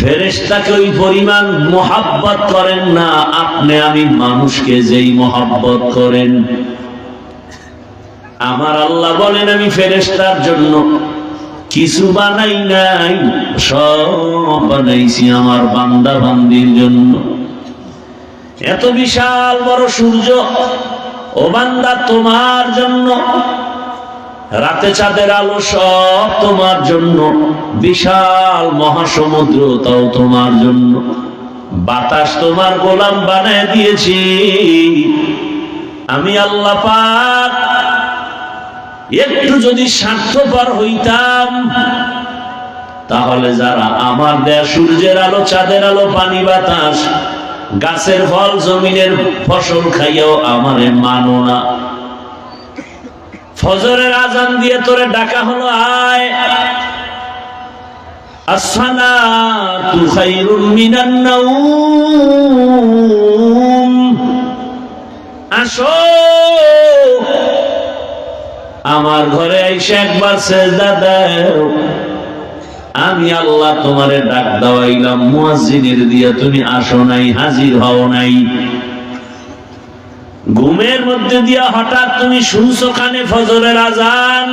ফেরেশতাকে ওই পরিমাণ মোহাব্বত করেন না, আপনি আমি মানুষকে যেই মোহাব্বত করেন। আমার আল্লাহ বলেন, আমি ফেরেস্তার জন্য কিছু বানাই নাই, সব বানাইছি আমার বান্দা বান্দির জন্য। এত বিশাল বড় সূর্য, ও বান্দা তোমার জন্য রাতে চাঁদের আলো সব তোমার জন্য। বিশাল মহাসমুদ্র, তাও তোমার জন্য। বাতাস তোমার গোলাম বানায় দিয়েছি। আমি আল্লাহ পাক একটু যদি স্বার্থপর হইতাম, তাহলে যারা আমার দেয়া সূর্যের আলো, চাঁদের আলো, পানি, বাতাস, গাছের ফল, জমিনের ফসল খাইয়াও আমারে মানো না। ফজরের আজান দিয়ে তোরে ডাকা হলো, আয়। আসো। আমার ঘরে আইসে একবার সেজদা দাও। আমি আল্লাহ তোমারে ডাক দাওয়াইলাম, মুয়াজ্জিনের দিয়া তুমি আসো নাই, হাজির হও নাই। ঘুমের মধ্যে দিয়া হঠাৎ তুমি শুনছো কানে ফজরের আজান?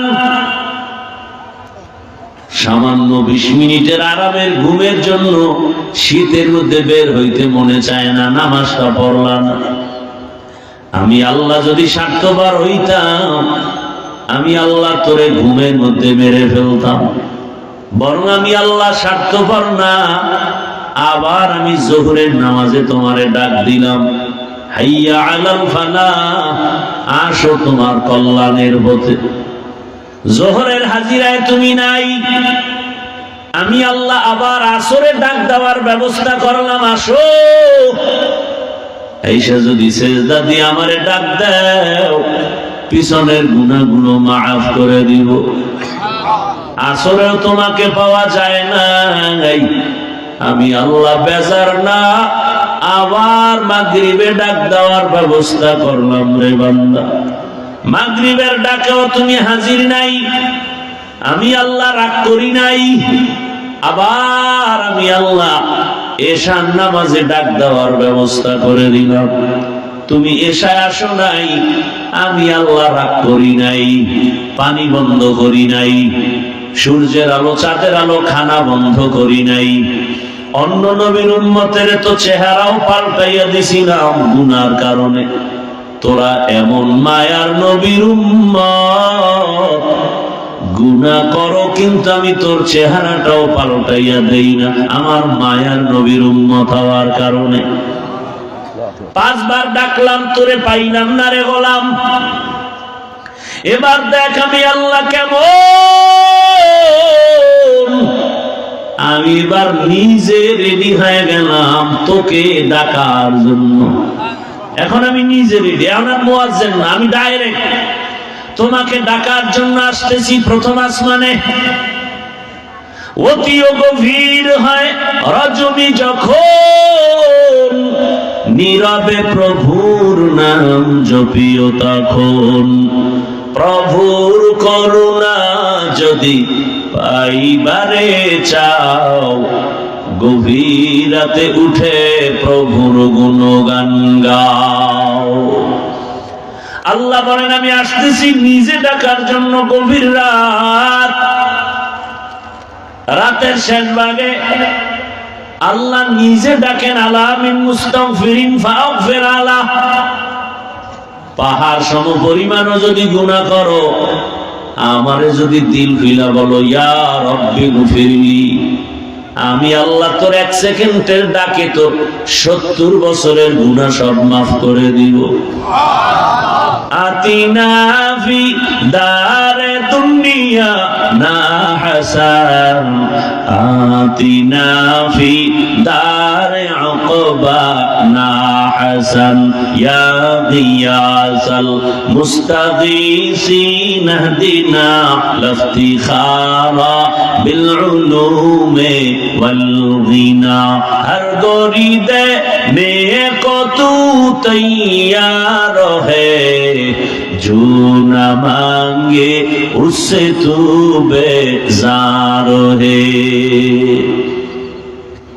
সামান্য বিশ মিনিটের আরামের ঘুমের জন্য শীতের মধ্যে বের হইতে মনে চায় না, নামাজটা পড়লাম। আমি আল্লাহ যদি স্বার্থবার হইতাম, আমি আল্লাহ তোরে ঘুমের মধ্যে মেরে ফেলতাম। বরং আমি আল্লাহ স্বার্থপর না, আবার আমি জোহরের নামাজে তোমারে ডাক দিলাম। হাইয়া আলাম ফালা, আসো তোমার কল্যাণের পথে। জোহরের হাজিরায় তুমি নাই। আমি আল্লাহ আবার আসরে ডাক দেওয়ার ব্যবস্থা করলাম, আসো। এইসা যদি সেজদা দিয়ে আমারে ডাক দেও, পিছনের গুণাগুলো মাফ করে দিব। আসরেও তোমাকে পাওয়া যায় না আমি আল্লাহ বেজার না, আবার মাগরিবে ডাক দেওয়ার ব্যবস্থা করলাম রে বান্দা। মাগরিবের ডাকেও তুমি হাজির নাই, আমি আল্লাহ রাগ করি নাই, আবার আমি আল্লাহ এশার নামাজে ডাক দেওয়ার ব্যবস্থা করে দিলাম। তুমি এসায় আসো নাই, আমি আল্লাহ রাগ করি নাই, পানি বন্ধ করি নাই, সূর্যের আলো, চাঁদের আলো, খানা বন্ধ করি নাই। অন্য নবীর উন্মতের তো চেহারাও পাল্টাইয়া দিছিলাম গুনার কারণে। তোরা এমন মায়ার নবীর উম্মত। গুনা করো, কিন্তু আমি তোর চেহারাটাও পাল্টাইয়া দেই না। আমার মায়ার নবীর উম্মত হওয়ার কারণে। পাঁচবার ডাকলাম, তোরে পাইলাম না রে গোলাম। এবার দেখ আমি আল্লাহ কেমন। আমি এবার নিজে রেডি হয়ে গেলাম তোকে ডাকার জন্য। এখন আমি নিজে রেডি আমার মোয়াজ্জেন না, আমি ডাইরেক্ট তোমাকে ডাকার জন্য আসতেছি প্রথম আসমানে। অতিও গভীর হয় রজনী যখন, নীরবে প্রভুর নাম জপিও তখন। প্রভুর করুণা যদি পাইবারে চাও। গভীর রাতে উঠে প্রভুর গুণগান গাও। আল্লাহ বলেন, আমি আসতেছি নিজে ডাকার জন্য গভীর রাত। রাতের শেষ ভাগে আল্লাহ নিজে ডাকেন আলামিন মুস্তাগফিরিন ফাগফির আলা পাহাড় সম পরিমাণও যদি গুনাহ করো আমারে যদি দিল ফিলা বলো ইয়া রব্বি গফিরলি। আমি আল্লাহ তোর এক সেকেন্ডের ডাকে তোর সত্তর বছরের গুণা সব মাফ করে দিব। আতিনা ফি দারে দুনিয়া না হাসান। আতিনা ফি দারে আকবা না হাসান। ইয়া গিয়াসাল মুস্তাগীসিন হদিনা লাফতিখারা বিল উলুমে والغنى ہر گوری دے میں کو تو تیار ہے۔ جو نہ مانگے اس سے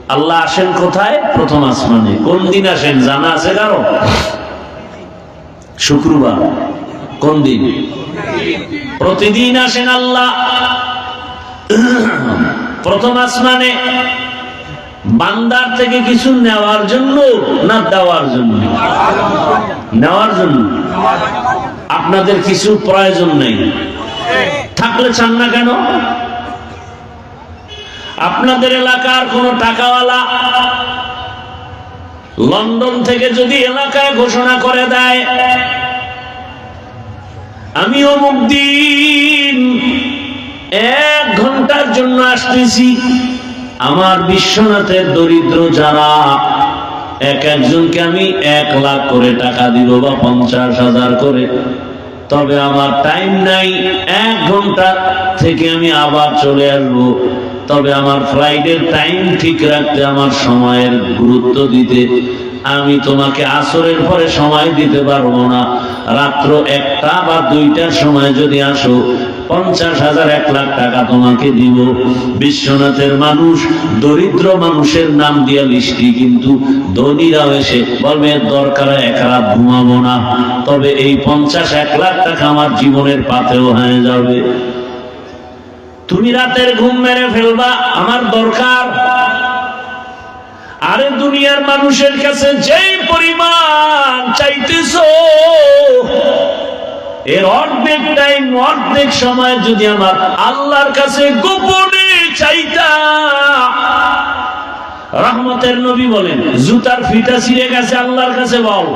আল্লাহ আসেন কোথায়? প্রথম আসমানে। কোন দিন আসেন? জানা আছে কারও? শুক্রবার। কোন দিন? প্রতিদিন আসেন আল্লাহ। প্রথম আসমানে? বান্দার থেকে কিছু নেওয়ার জন্য না দেওয়ার জন্য? নেওয়ার জন্য। আপনাদের কিছু প্রয়োজন নেই। থাকলে চান না কেন? আপনাদের এলাকার কোন টাকাওয়ালা লন্ডন থেকে যদি এলাকায় ঘোষণা করে দেয় আমি অমুক দিন এক ঘণ্টার জন্য আসতেছি। আমার বিশ্বনাথের দরিদ্র যারা, এক একজনকে আমি এক লাখ করে টাকা দিব বা পঞ্চাশ হাজার করে। তবে আমার টাইম নাই, এক ঘণ্টা থেকে আমি আবার চলে আসব। তবে আমার ফ্লাইটের টাইম ঠিক রাখতে, আমার সময়ের গুরুত্ব দিতে। আমি তোমাকে আসরের পরে সময় দিতে পারব না। রাত্র একটা বা দুইটার সময় যদি আসো পঞ্চাশ হাজার, এক লাখ টাকা তোমাকে দিব। বিশ্বনাথের মানুষ, দরিদ্র মানুষের নাম দিয়া লিস্টি কিন্তু ধনীরাও এসে বলবে, দরকার এক রাত ঘুমাবো না। তবে এই পঞ্চাশ, এক লাখ টাকা আমার জীবনের পাতেও হয়ে যাবে। তুমি রাতের ঘুম মেরে ফেলবা, আমার দরকার। আরে দুনিয়ার মানুষের কাছে যেই পরিমাণ চাইতেছ এর অর্ধেক টাইম অর্ধেক সময় যদি আমার আল্লাহর কাছে গোপনে চাইতা রহমতের নবী বলেন, জুতার ফিতা ছিঁড়ে গেছে আল্লাহর কাছে বল।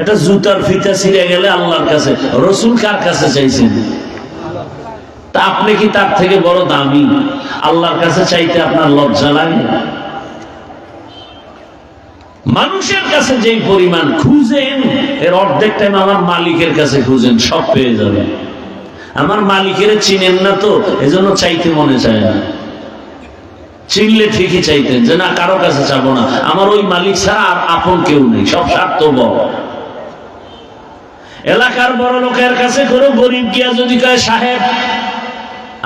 এটা জুতার ফিতা ছিঁড়ে গেলে আল্লাহর কাছে, রসুল কার কাছে চাইছেন? তা আপনি কি তার থেকে বড় দামি? আল্লাহর কাছে চাইতে আপনার লজ্জা লাগে? মানুষের কাছে যেই পরিমাণ খুঁজেন, এর অর্ধেক টাইম আমার মালিকের কাছে খুঁজেন, সব পেয়ে যাবেন আমার মালিকের চিনেন না তো, এজন্য চাইতে মনে চায় না। চিনলে ঠিকই চাইতেন যে, না, কারও কাছে চাবো না। আমার ওই মালিক ছাড়া আর আপন কেউ নেই, সব স্বার্থ বড় এলাকার বড় লোকের কাছে কোনো গরিব গিয়া যদি কয়, সাহেব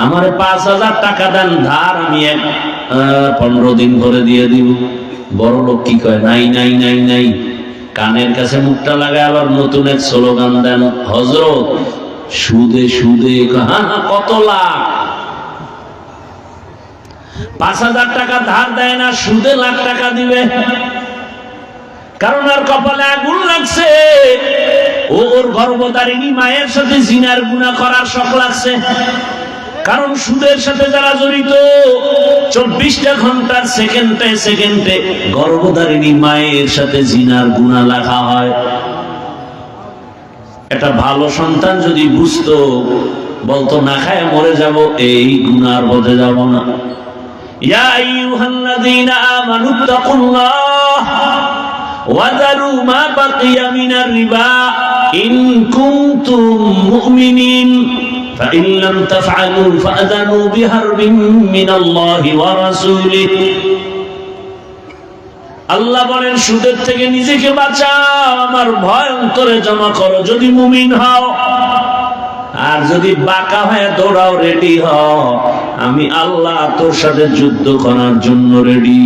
আমার পাঁচ হাজার টাকা দেন, ধার আমি পনেরো দিন করে দিয়ে দিব। বড় লোক কি কয়, নাই নাই নাই নাই। কানের কাছে মুখটা লাগায় আবার নতুন এক স্লোগান দেন হজরত সুদে সুদে হ্যাঁ কত লাখ? পাঁচ হাজার টাকা ধার দেয় না, সুদে লাখ টাকা দিবে। কারণ আর কপালে আগুন লাগছে। ওর গর্ভধারিণী মায়ের সাথে জিনার গুণা করার শখ লাগছে। কারণ সুদের সাথে যারা জড়িত, চব্বিশটা ঘণ্টার সেকেন্ডে সেকেন্ডে গর্ভধারিণী মায়ের সাথে জিনার গুণা লেখা হয়। এটা ভালো সন্তান যদি বুঝত, বলতো, না খায়, মরে যাব, এই গুনার বধে যাব না। ইয়া মুমিনিন। فإن لم تفعلوا فأذنوا بحرب من الله ورسوله আল্লাহ বলেন সুদের থেকে নিজেকে বাঁচাও আমার ভয় অন্তরে জমা করো যদি মুমিন হও আর যদি বাঁকা হয়ে দৌড়াও রেডি হও আমি আল্লাহ তোর সাথে যুদ্ধ করার জন্য রেডি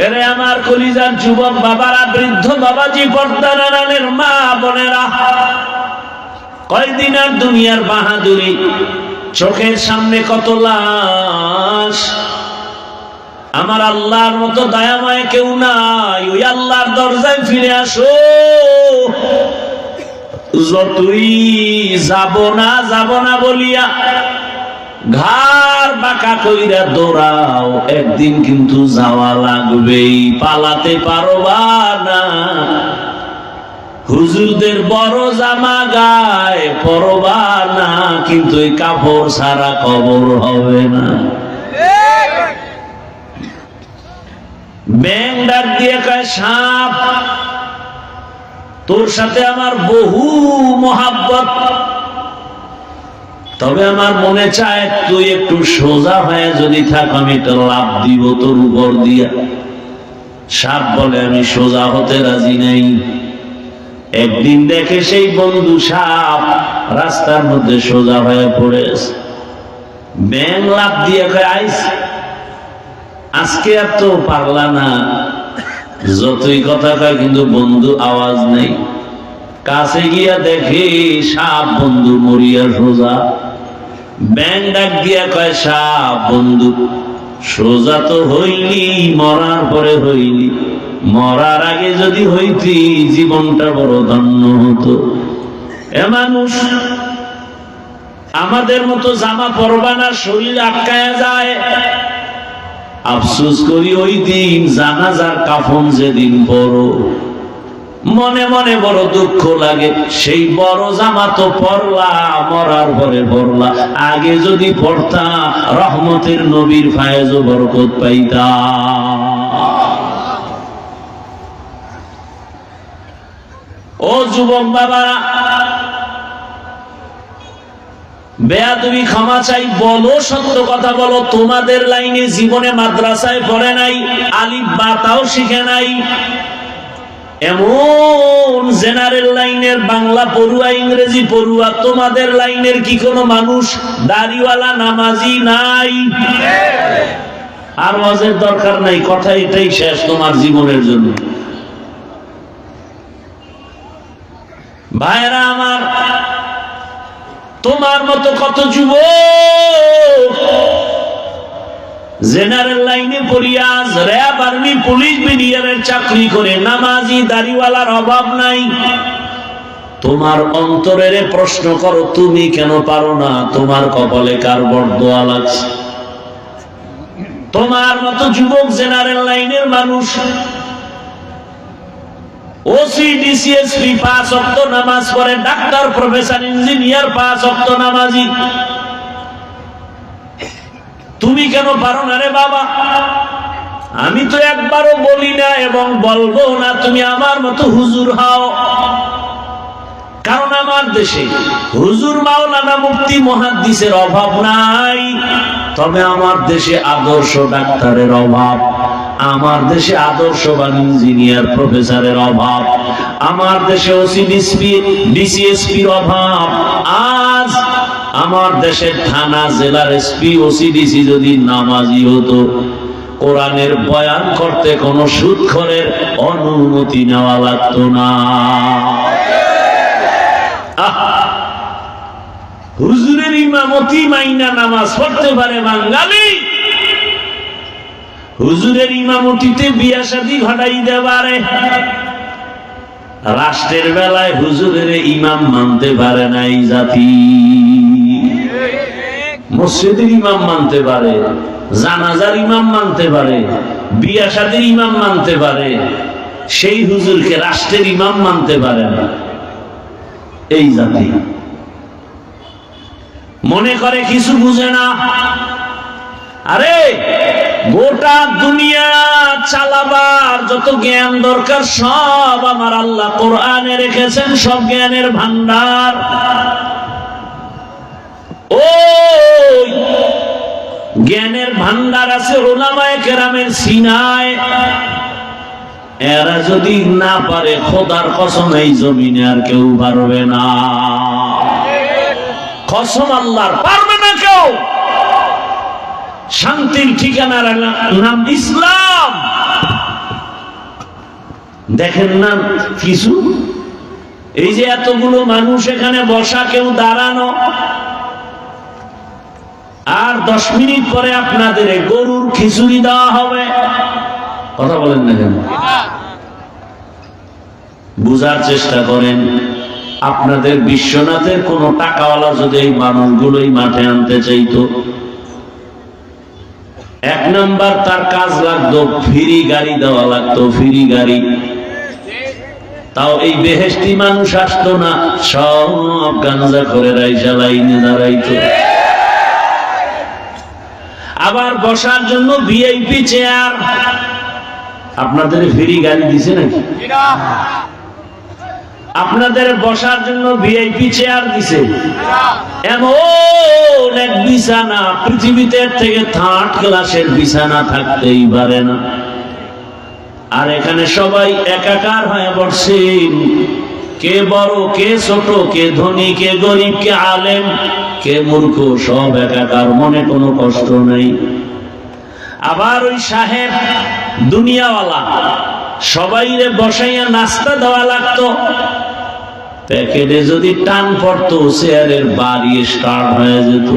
এরে আমার কলিজার যুবক বাবারা, বৃদ্ধ বাবাজি পর্দার আড়ালের মা বোনেরা, কয়দিন আর দুনিয়ার বাহাদুরি, চোখের সামনে কত লাশ। আমার আল্লাহর মতো দয়াময় কেউ নাই, ওই আল্লাহর দরজায় ফিরে আসো। যতই যাব না যাব না বলিয়া ঘর বাঁকা কইরা দৌড়াও, একদিন কিন্তু যাওয়া লাগবেই, পালাতে পারবা না। হুজুরদের বড় জামা গায়ে পরবা না, কিন্তু এই কাপড় সারা কবর হবে না। ব্যাং ডাক দিয়ে কয়, সাপ, তোর সাথে আমার বহু মহাব্বত। তবে আমার মনে চায়, তুই একটু সোজা হয়ে যদি থাক, আমি একটা লাভ দিব তোর উপর দিয়া। সাপ বলে, আমি সোজা হতে রাজি নাই। একদিন দেখে সেই বন্ধু সাপ রাস্তার মধ্যে সোজা হয়ে পড়েছে। ব্যাং লাভ দিয়ে আইস, আজকে আর তো পারলা না। যতই কথা কয়, কিন্তু বন্ধু আওয়াজ নেই। কাছে গিয়া দেখে সাপ বন্ধু মরিয়া সোজা। ব্যাং ডাক দিয়া কয় সাপ বন্ধু, সোজা তো হইলি, মরার পরে হইলি। মরার আগে যদি হইতি, জীবনটা বড় ধন্য হতো। এ মানুষ, আমাদের মতো জামা পরবা না, শরীর আটকায়া যায়। আফসুস করি ওই দিন জানাজার কাফন যেদিন বড় মনে মনে বড় দুঃখ লাগে। সেই বড় জামা তো পরলা মরার পরে পরলা আগে যদি পড়তা রহমতের নবীর ফায়েজ বরকত পাইতা ও যুবক বাবারা বেয়া তুমি ক্ষমা চাই, বলো সত্য কথা বলো, তোমাদের লাইনে জীবনে মাদ্রাসায় পড়ে নাই, আলিফ বাতাও শিখে নাই। এমন জেনারেল লাইনের বাংলা পড়ুয়া, ইংরেজি পড়ুয়া, তোমাদের লাইনের কি কোনো মানুষ? দাড়িওয়ালা, নামাজি নাই। আর ওয়াজের দরকার নাই, কথা এটাই শেষ তোমার জীবনের জন্য। ভাইরা আমার, তোমার মতো কত যুব জেনারেল লাইনে র্যাব আর্মি পুলিশ চাকরি করে, নামাজি দাড়িওয়ালার অভাব নাই। তোমার অন্তরের প্রশ্ন করো, তুমি কেন পারো না? তোমার কপালে কার বরদোয়া লাগছে তোমার মতো যুবক জেনারেল লাইনের মানুষ ওসি ডিসিএসপি পাঁচ অক্ত নামাজ পড়ে, ডাক্তার, প্রফেসর, ইঞ্জিনিয়ার, পাঁচ অক্ত নামাজি। তুমি কেন পারো না রে বাবা? আমি তো একবারও বলি না এবং বলব না, তুমি আমার মতো হুজুর হও। কারণ আমার দেশে হুজুর মাওলানা মুফতি মহাদ্দিসের অভাব নাই, তবে আমার দেশে আদর্শ ডাক্তারের অভাব, আমার দেশে আদর্শবান ইঞ্জিনিয়ার প্রফেসরের অভাব, আমার দেশে ওসিডিসপি ডিসিএসপির অভাব, আজ আমার দেশের থানা, জেলার এসপি ওসিডিসি যদি নামাজি হতো, কোরআনের বয়ান করতে কোনো সুৎখরের অনুমতি নেওয়া লাগতো না। হুজুরের ইমামতি মাইনা নামাজ পড়তে পারে বাঙালি। হুজুরের ইমামতিতে বিয়া শাদী ঘটাই দেবারে রাষ্ট্রের বেলায় হুজুরের ইমাম মানতে পারে না এই জাতি। মসজিদের ইমাম মানতে পারে, জানাজার ইমাম মানতে পারে, বিয়া শাদীর ইমাম মানতে পারে, সেই হুজুরকে রাষ্ট্রের ইমাম মানতে পারে না। এই জাতি। মনে করে কিছু বুঝে না? আরে, গোটা দুনিয়া চালাবার যত জ্ঞান দরকার, সব আমার আল্লাহ কোরআনে রেখেছেন, সব জ্ঞানের ভান্ডার জ্ঞানের ভান্ডার আছে ওলামায় কেরামের সিনায়। এরা যদি না পারে, খোদার কসম, এই জমিনে আর কেউ পারবে না। কসম আল্লাহর, পারবে না কেউ। শান্তির ঠিকানার নাম ইসলাম। দেখেন না কিছু? এই যে এতগুলো মানুষ এখানে বসা, কেউ দাঁড়ানো আর দশ মিনিট পরে আপনাদের গরুর খিচুড়ি দেওয়া হবে। কথা বলেন না কেন? বুঝার চেষ্টা করেন, আপনাদের বিশ্বনাথের কোন টাকাওয়ালা যদি এই মানুষগুলো এই মাঠে আনতে চাইতো, এক নাম্বার তার কাজ লাগতো, ফ্রি গাড়ি দেওয়া লাগতো, ফ্রি গাড়ি। তাও এই বেহেস্তি মানুষ আসতো না, সব গাঞ্জা করে রাইসা লাইনে দাঁড়াইতো। আবার বসার জন্য ভিআইপি চেয়ার আপনাদের ফ্রি গাড়ি দিছে নাকি? আপনাদের বসার জন্য ভিআইপি চেয়ার দিছে। এমন এক বিছানা, পৃথিবীতে থেকে থার্ড ক্লাসের বিছানা থাকতেই পারে না। আর এখানে সবাই একাকার হয়ে বসছেন। কে বড় কে ছোট কে ধনী কে গরিব কে আলেম কে মূর্খ সব একাকার মনে কোনো কষ্ট নেই। আবার ওই সাহেব দুনিয়াওয়ালা সবাইরে বসাইয়া নাস্তা দেওয়া লাগতো। প্যাকেটে যদি টান পড়তো চেয়ারের বাড়ি স্টার্ট হয়ে যেত।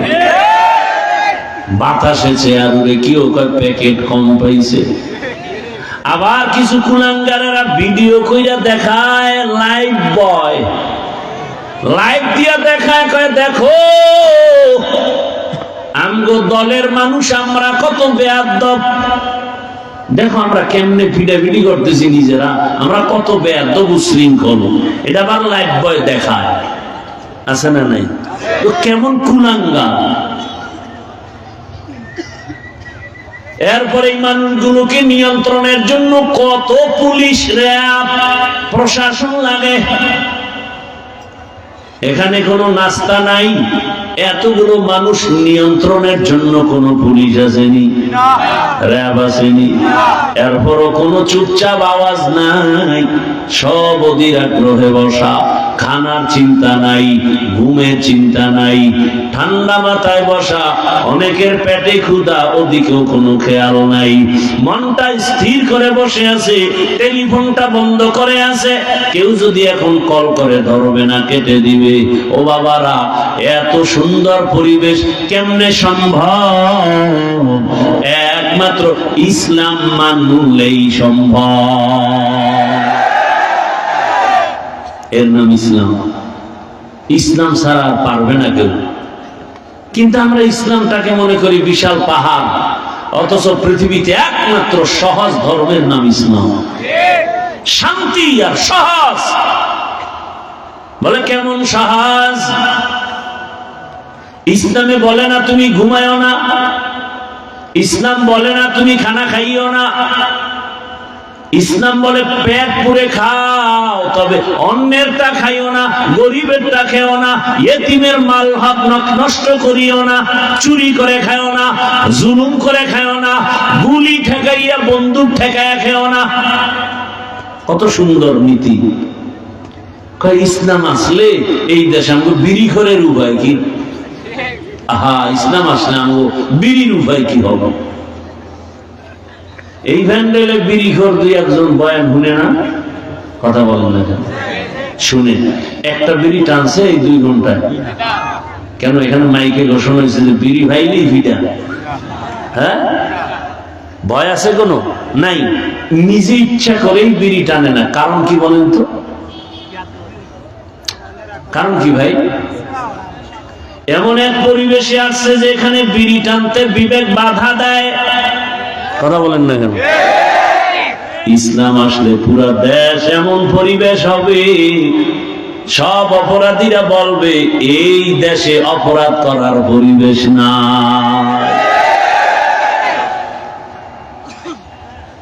বাতাসে চেয়ার উড়ে কেউ প্যাকেট কম পাইছে। আবার কিছু কুলাঙ্গারেরা ভিডিও কইরা দেখায় লাইভ বয় লাইভ দিয়া দেখায়, কয়, দেখো, আমগো দলের মানুষ আমরা কত বেয়াদব। দেখো আমরা কেমনে ভিডাভিডি করতেছি নিজেরা, আমরা কত বেয়াদব উশৃঙ্খল। এটা আবার লাইভ বয় দেখায়। আছে না নাই? তো কেমন কুলাঙ্গা এরপরে এই মানুষগুলোকে নিয়ন্ত্রণের জন্য কত পুলিশ, র্যাব, প্রশাসন লাগে? এখানে কোনো নাস্তা নাই। এতগুলো মানুষ নিয়ন্ত্রণের জন্য কোনো পুলিশ আসেনি, র্যাব আসেনি। এরপরও কোনো চুপচাপ আওয়াজ নাই। সব অধীর আগ্রহে বসা। খানার চিন্তা নাই, ঘুমের চিন্তা নাই, ঠান্ডা মাথায় বসা, অনেকের পেটে ক্ষুধা, ওদিকেও কোনো খেয়াল নাই। মনটা স্থির করে বসে আছে, টেলিফোনটা বন্ধ করে আছে। কেউ যদি এখন কল করে ধরবে না, কেটে দিবে। ও বাবারা, এত সুন্দর পরিবেশ কেমনে সম্ভব? একমাত্র ইসলাম মানলেই সম্ভব। এর নাম ইসলাম। ইসলাম ছাড়া আর পারবে না কেউ। কিন্তু আমরা ইসলামটাকে মনে করি বিশাল পাহাড়, অথচ পৃথিবীতে একমাত্র সহজ ধর্মের নাম ইসলাম। শান্তি আর সহজ। বলে কেমন সহজ? ইসলামে বলে না তুমি ঘুমায়ও না। ইসলাম বলে না তুমি খানা খাইও না। ইসলাম বলে পেট পুরে খাও, তবে অন্যেরটা খাইও না, গরিবেরটা খেও না ইয়েতিমের মাল হক নষ্ট করিও না, চুরি করে খাও না, জুলুম করে খাও না, গুলি ঠেকাইয়া, বন্দুক ঠেকাইয়া খেও না। কত সুন্দর নীতি। ইসলাম আসলে এই দেশে আমাকে বিড়ি করে উপায় কি? আহা, ইসলাম আসলে আমাকে বিড়ির উপায় কি হবে? এই ভ্যান্ডেলে বিড়ি খোর দুই একজন বয়ান শুনে না? কথা বলেন না কেন? শুনে। একটা বিড়ি টানছে এই দুই ঘন্টায়। কেন? এখানে মাইকে ঘোষণা হয়েছে যে বিড়ি ভাইলেই ফিটা হ্যাঁ? ভয় আছে কোনো? নাই। নিজে ইচ্ছা করেই বিড়ি টানে না। কারণ কি বলেন তো? কারণ কি ভাই? এমন এক পরিবেশে আসছে যে এখানে বিড়ি টানতে বিবেক বাধা দেয়। কথা বলেন না কেন? ইসলাম আসলে পুরা দেশ এমন পরিবেশ হবে, সব অপরাধীরা বলবে, এই দেশে অপরাধ করার পরিবেশ না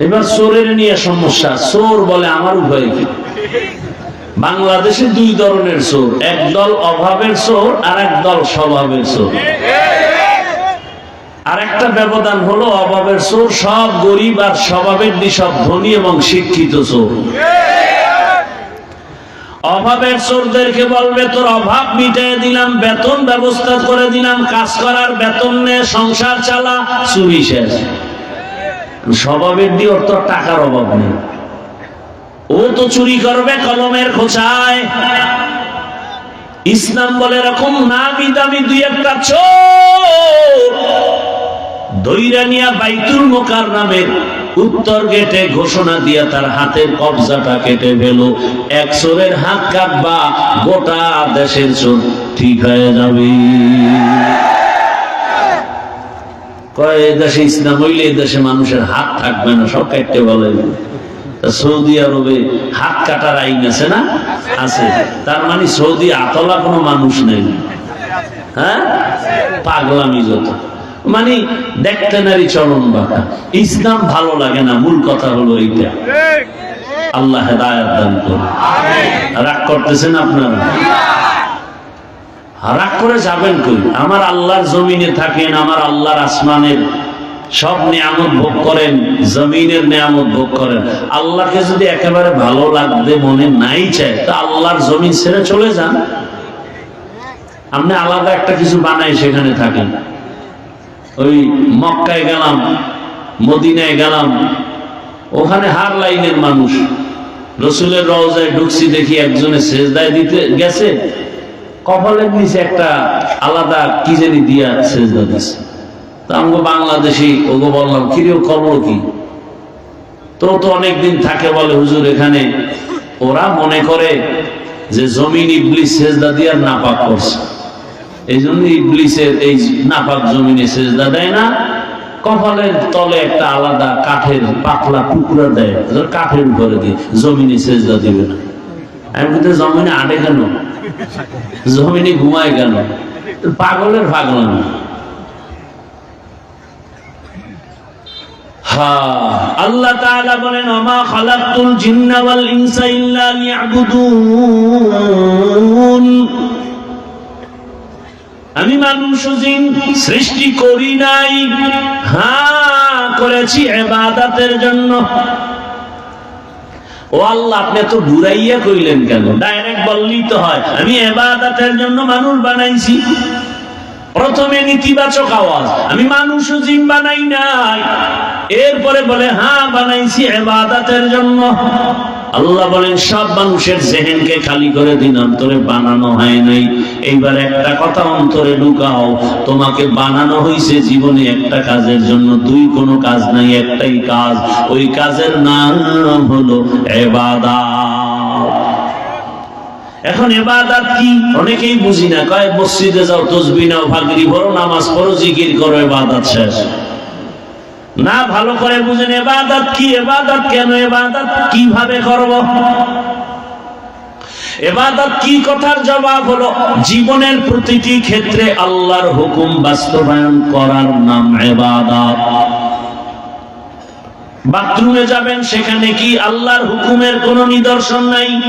এবার চোরের নিয়ে সমস্যা, চোর বলে আমার উপায় কি? বাংলাদেশে দুই ধরনের চোর, এক দল অভাবের চোর আর এক দল স্বভাবের চোর। আর একটা ব্যবধান হলো অভাবের চোর, সব গরিব আর স্বভাবের সব ধনী এবং শিক্ষিত চোর। অভাবের চোরদেরকে বলবে, তোর অভাব মিটাই দিলাম, বেতন ব্যবস্থা করে দিলাম, কাজ করার বেতন নে, সংসার চালা, চুরি শেষ। স্বভাবের দিয়ে ওর তো টাকার অভাব নেই। ও তো চুরি করবে, কলমের খোঁচায়। ইসলাম বলে, এরকম নামি দামি দুই একটা চোর দৈরানিয়া বাইতুল মোকার নামের উত্তর গেটে ঘোষণা দিয়া তার হাতের কবজাটা কেটে ফেল। এক চোরের হাত কাটবা, গোটা দেশের চোর ঠিক হয়ে যাবে। কয় দেশে ইসলাম হইলে দেশে মানুষের হাত থাকবে না, সব কাটতে বলে সৌদি আরবে হাত কাটার আইন আছে না? আছে। তার মানে সৌদি আতলা কোনো মানুষ নেই। হ্যাঁ? পাগলামি যত। মানে দেখতে নারী চরণ বাঁকা। ইসলাম ভালো লাগে না, মূল কথা হলো এইটা। আল্লাহ দান করুন। রাগ করতেছেন আপনারা? রাগ করে যাবেন কই? আমার আল্লাহর জমিনে থাকেন, আমার আল্লাহর আসমানের সব নিয়ামত ভোগ করেন, জমিনের নিয়ামত ভোগ করেন। আল্লাহকে যদি একেবারে ভালো লাগবে মনে নাই চায়, তা আল্লাহর জমিন ছেড়ে চলে যান। আপনি আলাদা একটা কিছু বানাই সেখানে থাকেন। ওই মক্কায় গেলাম, মদিনায় গেলাম। ওখানে হার লাইনের মানুষ। রসুলের রওজায় ঢুকছি দেখি একজনে সেজদায় দিতে গেছে। কপালের নিচে একটা আলাদা কি জানি দিয়া সেজদা দিছে। তা আমাকে বাংলাদেশি, ওগো বললাম কিরেও করল কি? তো তো অনেকদিন থাকে বলে, হুজুর, এখানে ওরা মনে করে যে জমিন ইবলিস সেজদা দিয়ার নাপাক করছে। এই জন্য ইবলিসের এই নাপাক জমিনে সেজদা দেয় না। কপালের তলে একটা আলাদা কাঠের পাতলা টুকরা দেয়। কাঠের উপরে দিয়ে জমিনে সেজদা দিবে না। আমি জমিনে আটে কেন? জমিনে ঘুমায় কেন? পাগলের পাগলামি। হ্যাঁ আল্লাহ বলেন আমি মানুষ সৃষ্টি করি নাই। হ্যাঁ করেছি এবাদাতের জন্য। ও আল্লাহ, আপনি তো ঘুরাইয়া কইলেন কেন? ডাইরেক্ট বললেই তো হয়, আমি এবাদাতের জন্য মানুষ বানাইছি। প্রথমে নেতিবাচক আওয়াজ, আমি মানুষ জিন বানাই নাই। এরপরে বলে হ্যাঁ বানাইছি এবাদাতের জন্য। আল্লাহ বলেন, সব মানুষের জেহেনকে খালি করে দিন অন্তরে বানানো হয় নাই। এইবার একটা কথা অন্তরে ঢুকাও, তোমাকে বানানো হয়েছে জীবনে একটা কাজের জন্য, দুই কোনো কাজ নাই, একটাই কাজ। ওই কাজের নাম হলো এবাদা এখন এবাদাত কি? অনেকেই বুঝি না, কয়, মসজিদে যাও, তসবি নাও ফাগরি পড়ো নামাজ পড়ো, জিকির করো, এবাদাত শেষ। না ভালো করে বুঝেন, এবাদাত কি? এবাদাত কেন এবাদাত? কীভাবে করব? এবাদত কি কথার জবাব হলো? জীবনের প্রতিটি ক্ষেত্রে আল্লাহর হুকুম বাস্তবায়ন করার নাম এবাদত। বাথরুমে যাবেন, সেখানে কি আল্লাহর হুকুমের কোন নিদর্শন নাই?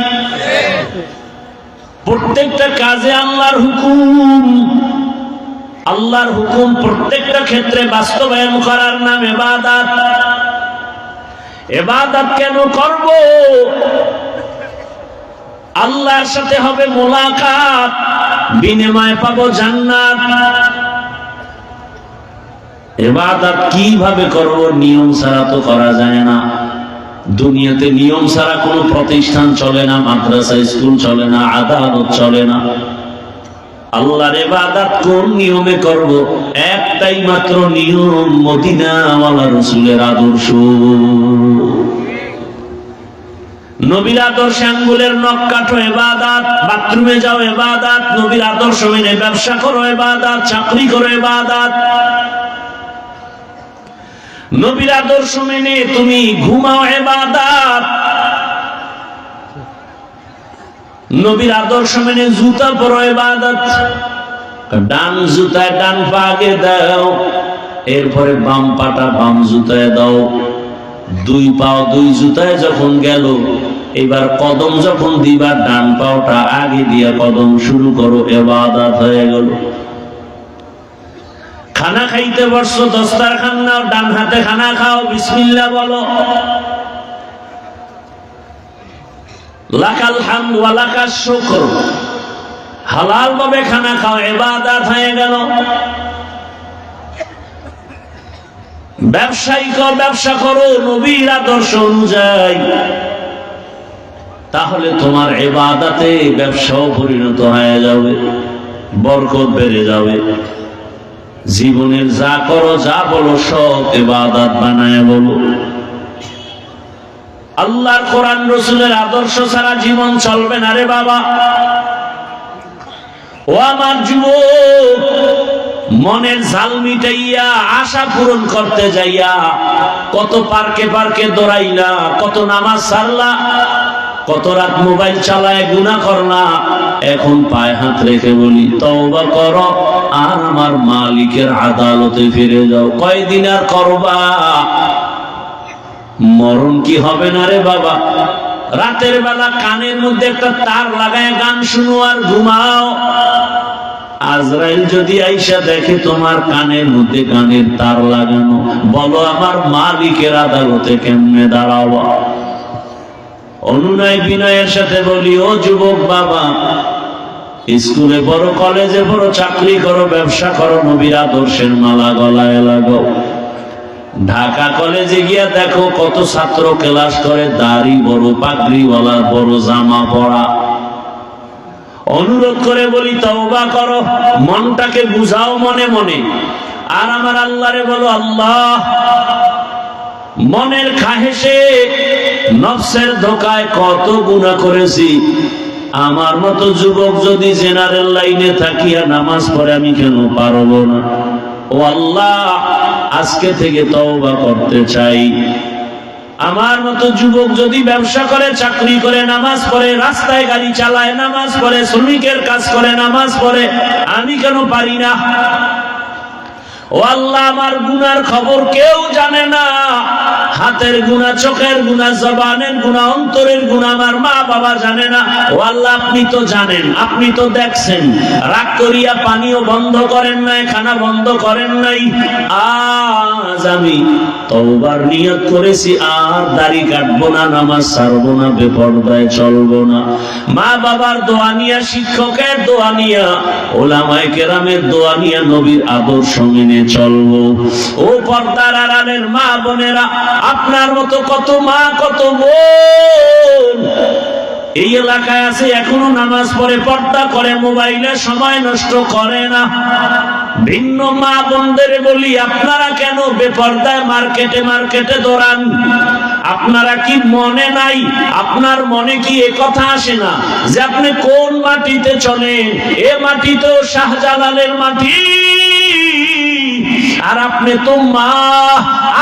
প্রত্যেকটা কাজে আল্লাহর হুকুম। আল্লাহর হুকুম প্রত্যেকটা ক্ষেত্রে বাস্তবায়ন করার নাম এবাদাত। এবাদাত কেন করব? আল্লাহর সাথে হবে মোলাকাত, বিনিময় পাবো জান্নাত। এবাদাত কীভাবে করব নিয়ম ছাড়া তো করা যায় না। দুনিয়াতে নিয়ম ছাড়া কোনো প্রতিষ্ঠান চলে না, মাদ্রাসা, স্কুল চলে না, আদালত চলে না। আল্লাহর এবাদাত কোন নিয়মে করব? একটাই মাত্র নিয়ম, মদিনাওয়ালা রসুলের আদর্শ। নবীর আদর্শ আঙ্গুলের নখ কাটো এবাদাত বাথরুমে যাও এবাদাত নবীর আদর্শ মেনে ব্যবসা করো এবাদাত চাকরি করো এবাদাত নবীর আদর্শ মেনে তুমি ঘুমাও এবাদাত নবীর আদর্শ মেনে জুতা পরো এবাদত ডান জুতায় ডান পা আগে দাও, এরপরে বাম পাটা বাম জুতায় দাও। দুই পাও দুই জুতায় যখন গেল, এবার কদম যখন দিবার ডান পাওটা আগে দিয়া কদম শুরু করো এবাদাত হয়ে গেল। খানা খাইতে বসছো দস্তার খান নাও ডান হাতে খানা খাও বিসমিল্লা বলো। লাকাল হাম ওয়ালাকার শুকর। হালাল ভাবে খানা খাও এবাদাত হয়ে গেল। ব্যবসায়িক ব্যবসা করো, নবীর আদর্শ অনুযায়ী। তাহলে তোমার এবাদাতে ব্যবসাও পরিণত হয়ে যাবে, বরকত বেড়ে যাবে। জীবনের যা করো, যা বলো, সব এবাদাত বানায় বলো। আল্লাহর কোরআন রসুলের আদর্শ ছাড়া জীবন চলবে না রে বাবা। ও আমার যুবক, মনের ঝাল মিটাইয়া, আশা পূরণ করতে যাইয়া, কত পার্কে পার্কে দৌড়াইলা, কত নামাজ সারলা, কত রাত মোবাইল চালায় গুণা করলা, এখন পায়ে হাত রেখে বলি, তওবা কর, আর আমার মালিকের আদালতে ফিরে যাও। কয়দিন আর করবা? মরণ কি হবে না রে বাবা? রাতের বেলা কানের মধ্যে একটা তার লাগায় গান শুনো আর ঘুমাও। আজরাইল যদি আইসা দেখে তোমার কানের মধ্যে গানের তার লাগানো, বলো আমার মালিকের আদালতে কেমনে দাঁড়াবো অনুনয় বিনয়ের সাথে বলি, ও যুবক বাবা, স্কুলে বড় কলেজে বড় চাকরি করো, ব্যবসা করো, নবীর আদর্শের মালা গলায় লাগাও ঢাকা কলেজে গিয়া দেখো কত ছাত্র ক্লাস করে, দাড়ি বড়, পাগড়িওয়ালা, বড় জামা পরা অনুরোধ করে বলি, তওবা করো, মনটাকে বুঝাও মনে মনে। আর আমার আল্লাহরে বলো, আল্লাহ, মনের খাহেসে নফসের ধোকায় কত গুণা করেছি। আমার মতো যুবক যদি জেনারেল লাইনে থাকিয়া নামাজ পড়ে, আমি কেন পারব না? ও আল্লাহ আজকে থেকে তওবা করতে চাই। আমার মতো যুবক যদি ব্যবসা করে, চাকরি করে, নামাজ পড়ে, রাস্তায় গাড়ি চালায়, নামাজ পড়ে, শ্রমিকের কাজ করে, নামাজ পড়ে, আমি কেন পারি না? ও আল্লাহ, আমার গুনার খবর কেউ জানে না। হাতের গুণা, চোখের গুণা, জবানের গুণা, অন্তরের গুণা আমার মা বাবা জানে না। ও আল্লাহ, আপনি তো জানেন, আপনি তো দেখছেন। রাগ করিয়া পানিও বন্ধ করেন নাই, খানা বন্ধ করেন নাই। আজ আমি তওবার নিয়ত করেছি, আর দাড়ি কাটবো না, নামাজ ছাড়বো না, বেপরদায় চলবো না। মা বাবার দোয়া নিয়া, শিক্ষকের দোয়া নিয়া, ওলামায় কেরামের দোয়া নিয়া, নবীর আদর্শ মেনে চলবো। ও পর্দার আড়ালের মা বোনেরা, আপনার মতো কত মা, কত বোন। এই এলাকায় আছে, এখনও নামাজ পড়ে, পর্দা করে, মোবাইলে সময় নষ্ট করে না। ভিন্ন মা বোনদের বলি, আপনারা কেন বেপর্দায় মার্কেটে মার্কেটে দৌড়ান? আপনারা কি মনে নাই? আপনার মনে কি এ কথা আসে না? যে আপনি কোন মাটিতে চলেন? এ মাটি তো শাহজালালের মাটি। আর আপনি তো মা।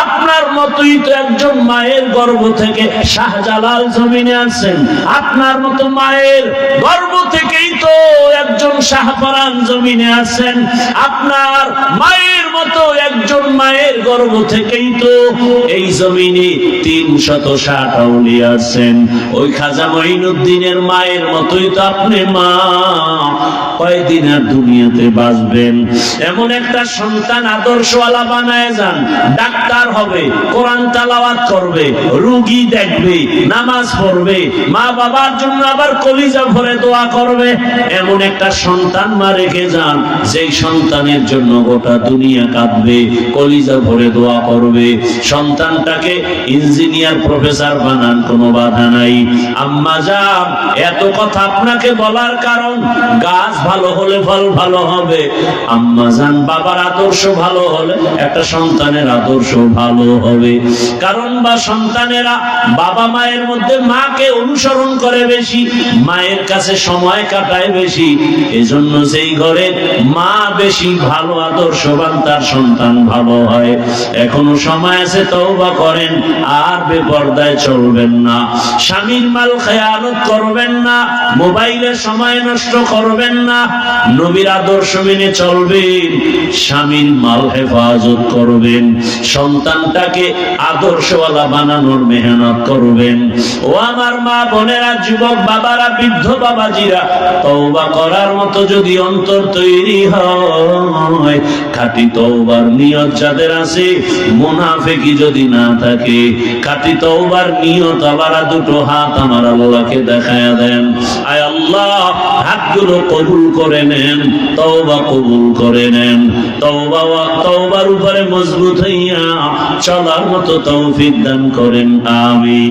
আপনার মতোই তো একজন মায়ের গর্ভ থেকে শাহজালাল জমিনে আছেন আপনার মতো মায়ের গর্ভ থেকেই তো একজন শাহপরান জমিনে আছেন। আপনার মায়ের মতো গর্ভ থেকেই তো এই জমিনে তিন শত ষাট আউলি আছেন। ওই খাজা মঈনুদ্দিনের মায়ের মতোই তো আপনি মা। কয়দিন আর দুনিয়াতে বাঁচবেন? এমন একটা সন্তান আদর্শওয়ালা বানায় যান। ডাক্তার হবে, কোরআন তালাওয়াত করবে, রুগী দেখবে, নামাজ পড়বে, মা বাবার জন্য আবার কলিজা ভরে দোয়া করবে। এমন একটা সন্তান মা রেখে যান, যেই সন্তানের জন্য গোটা দুনিয়া কাঁদবে, কলিজা ভরে দোয়া করবে। সন্তানটাকে ইঞ্জিনিয়ার প্রফেসর বানান, কোনো বাধা নাই। আম্মা যান, এত কথা আপনাকে বলার কারণ, গাছ ভালো হলে ফল ভালো হবে। আম্মা যান, বাবার আদর্শ ভালো হলে একটা সন্তানের আদর্শ ভালো হবে। কারণ বা সন্তানেরা বাবা মায়ের মধ্যে মাকে অনুসরণ করে বেশি, মায়ের কাছে সময় কাটায় বেশি। এজন্য সেই ঘরে মা বেশি ভালো আদর্শবান, তার সন্তান ভালো হয়। এখনও সময় আছে তওবা করেন, আর বেপর্দায় চলবেন না। স্বামীর মাল খেয়ালত করবেন না মোবাইলে সময় নষ্ট করবেন না, নবীর আদর্শ মেনে চলবেন, স্বামীর মাল হেফাজত করবেন, সন্তানটাকে আদর্শওয়ালা বানানোর মেহনত করবেন। ও আমার মা বোনেরা, যুবক বাবারা, বৃদ্ধ বাবাজিরা, তওবা করার মতো যদি অন্তর তৈরি হয়, খাঁটি তওবার নিয়ত যাদের আছে মুনাফিকি যদি না থাকে, কাটি তওবার নিয়ত, আবার দুটো হাত আমার আল্লাহকে দেখায় দেন। আয় আল্লাহ, হাতগুলো কবুল করে নেন, তওবা কবুল করে নেন। তওবা তওবার উপরে মজবুত হইয়া চলার মতো তৌফিক দান করেন আমি